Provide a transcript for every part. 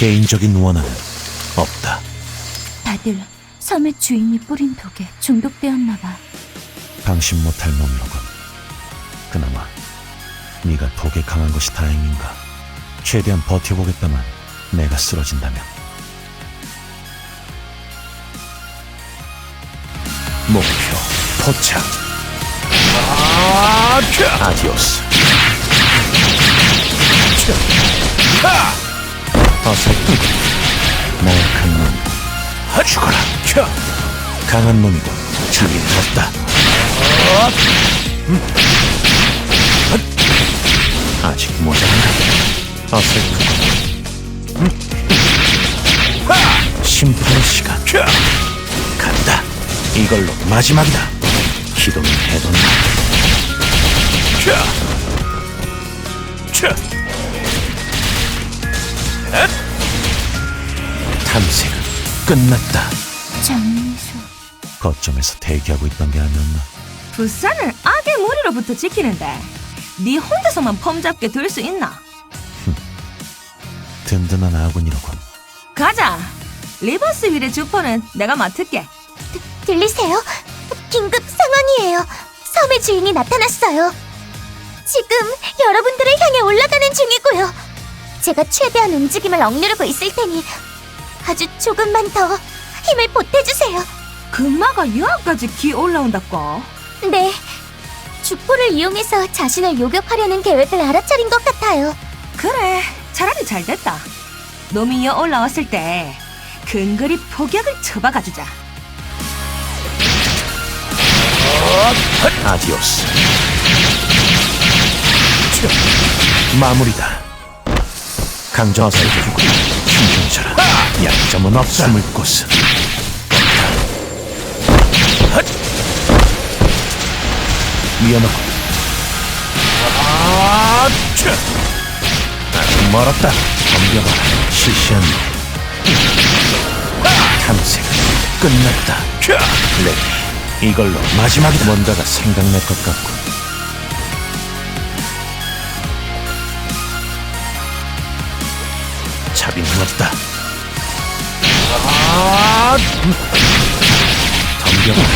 개인적인 원한은 없다. 다들 섬의 주인이 뿌린 독에 중독되었나 봐. 방심 못할 놈이로군. 그나마 네가 독에 강한 것이 다행인가. 최대한 버텨보겠다만 내가 쓰러진다면. 목표 포착. 아디오스. 어서 나약한 놈. 죽어라 강한 놈이고 자비 없다. 아직 모자란다. 어설프고 심판의 시간. 간다. 이걸로 마지막이다. 기도는 해돈다 탐색은 끝났다 장미수. 거점에서 대기하고 있던 게 아니었나 부산을 악의 무리로부터 지키는데 네 혼자서만 폼 잡게 될 수 있나? 든든한 아군이로군 가자. 리버스 휠의 주포는 내가 맡을게. 들리세요? 긴급 상황이에요. 섬의 주인이 나타났어요. 지금 여러분들을 향해 올라가는 중이고요. 제가 최대한 움직임을 억누르고 있을 테니 아주 조금만 더 힘을 보태주세요. 금마가 유학까지 기 올라온다고. 네. 주포를 이용해서 자신을 요격하려는 계획을 알아차린 것 같아요. 그래, 차라리 잘 됐다. 놈이 여 올라왔을 때 근거리 포격을 쳐박아주자. 아디오스 마무리다 강정사에게 신중처럼 약점은 없다 숨을 곳은 위험하고. 아직 멀었다. 덤벼봐라 실시한 탐색. 끝났다. 레디. 이걸로 마지막이다 뭔가가 생각날 것 같고 자비는 없다. 덤벼봐라.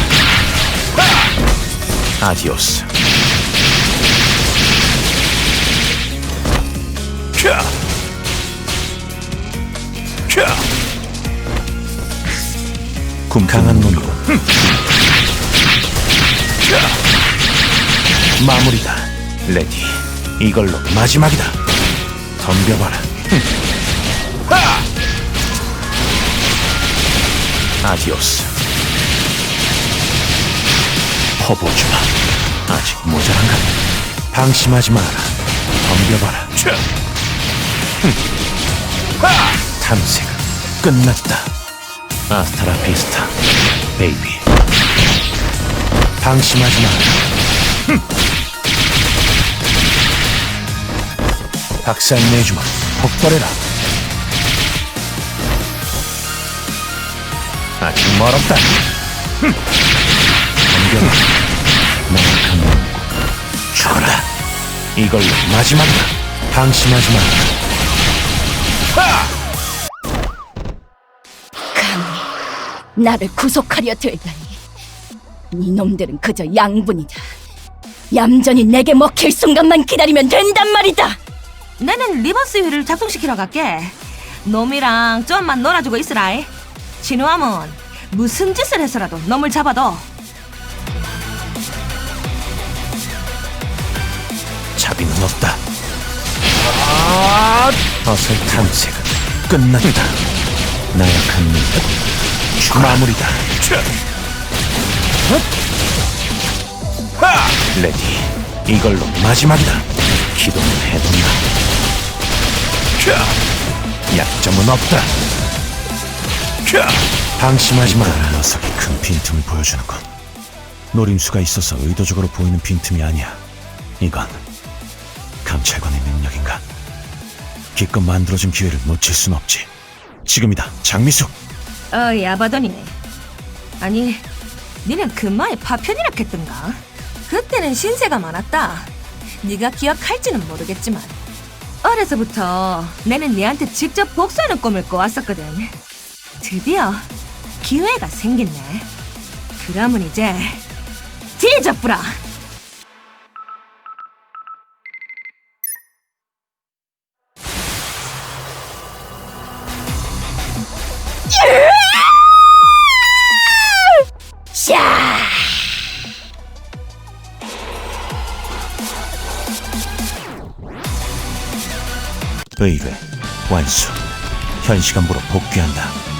아디오스. 군 강한 놈이고 마무리다 레디. 이걸로 마지막이다. 덤벼봐라 아디오스. 퍼보주마. 아직 모자란가? 방심하지 마라. 덤벼봐라. 탐색은 끝났다. 아스타라 비스타 베이비. 방심하지 마라. 박살 내주마. 폭발해라 아직 멀었다. 덤벼라 나약한 놈이고 죽어라. 이걸로 마지막이다 방심하지 마라 나를 구속하려 들다니. 이놈들은 그저 양분이다. 얌전히 내게 먹힐 순간만 기다리면 된단 말이다. 나는 리버스 휠을 작동시키러 갈게. 놈이랑 좀만 놀아주고 있으라. 진우함은 무슨 짓을 해서라도 놈을 잡아둬. 자비는 없다. 어설 탐색은 끝났다. 나약한 놈 마무리다. 레디 이걸로 마지막이다. 기도는 해둔다 약점은 없다 방심하지 마라 녀석이 큰 빈틈을 보여주는군 노림수가 있어서 의도적으로 보이는 빈틈이 아니야 이건 감찰관의 능력인가 기껏 만들어준 기회를 놓칠 순 없지 지금이다 장미숙 어이 아바돈이네. 아니, 니는 금마의 파편이라 했던가? 그때는 신세가 많았다. 네가 기억할지는 모르겠지만. 어려서부터 내는 네한테 직접 복수하는 꿈을 꿔왔었거든. 드디어 기회가 생겼네. 그러면 이제 뒤져뿌라. 샤! 의뢰 완수 현 시간부로 복귀한다